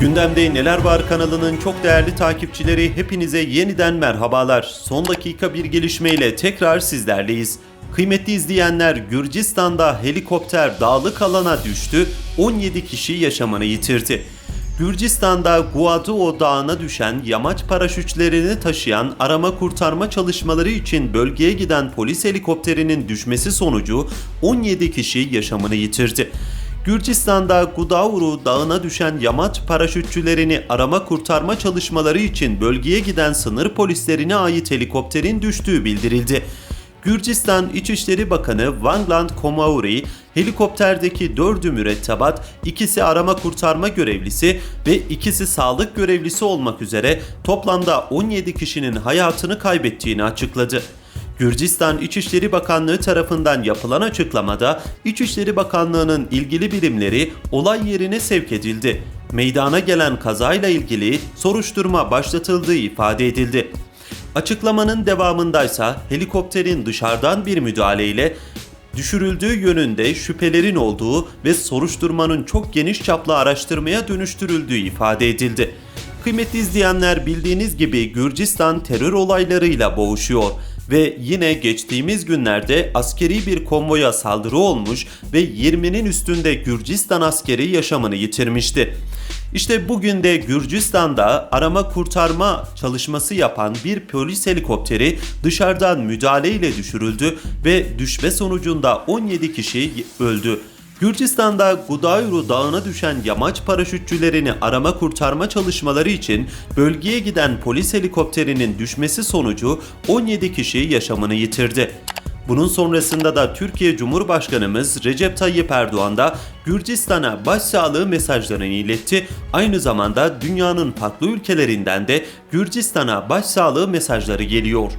Gündemde Neler Var kanalının çok değerli takipçileri hepinize yeniden merhabalar. Son dakika bir gelişmeyle tekrar sizlerleyiz. Kıymetli izleyenler Gürcistan'da helikopter dağlık alana düştü, 17 kişi yaşamını yitirdi. Gürcistan'da Guaduo Dağı'na düşen yamaç paraşütlerini taşıyan arama kurtarma çalışmaları için bölgeye giden polis helikopterinin düşmesi sonucu 17 kişi yaşamını yitirdi. Gürcistan'da Gudauru Dağı'na düşen yamaç paraşütçülerini arama kurtarma çalışmaları için bölgeye giden sınır polislerine ait helikopterin düştüğü bildirildi. Gürcistan İçişleri Bakanı Vangland Komauri, helikopterdeki dördü mürettebat, ikisi arama kurtarma görevlisi ve ikisi sağlık görevlisi olmak üzere toplamda 17 kişinin hayatını kaybettiğini açıkladı. Gürcistan İçişleri Bakanlığı tarafından yapılan açıklamada İçişleri Bakanlığı'nın ilgili birimleri olay yerine sevk edildi. Meydana gelen kazayla ilgili soruşturma başlatıldığı ifade edildi. Açıklamanın devamındaysa helikopterin dışarıdan bir müdahaleyle düşürüldüğü yönünde şüphelerin olduğu ve soruşturmanın çok geniş çaplı araştırmaya dönüştürüldüğü ifade edildi. Kıymetli izleyenler bildiğiniz gibi Gürcistan terör olaylarıyla boğuşuyor ve yine geçtiğimiz günlerde askeri bir konvoya saldırı olmuş ve 20'nin üstünde Gürcistan askeri yaşamını yitirmişti. İşte bugün de Gürcistan'da arama kurtarma çalışması yapan bir polis helikopteri dışarıdan müdahale ile düşürüldü ve düşme sonucunda 17 kişi öldü. Gürcistan'da Gudayru Dağı'na düşen yamaç paraşütçülerini arama kurtarma çalışmaları için bölgeye giden polis helikopterinin düşmesi sonucu 17 kişi yaşamını yitirdi. Bunun sonrasında da Türkiye Cumhurbaşkanımız Recep Tayyip Erdoğan da Gürcistan'a başsağlığı mesajlarını iletti. Aynı zamanda dünyanın farklı ülkelerinden de Gürcistan'a başsağlığı mesajları geliyor.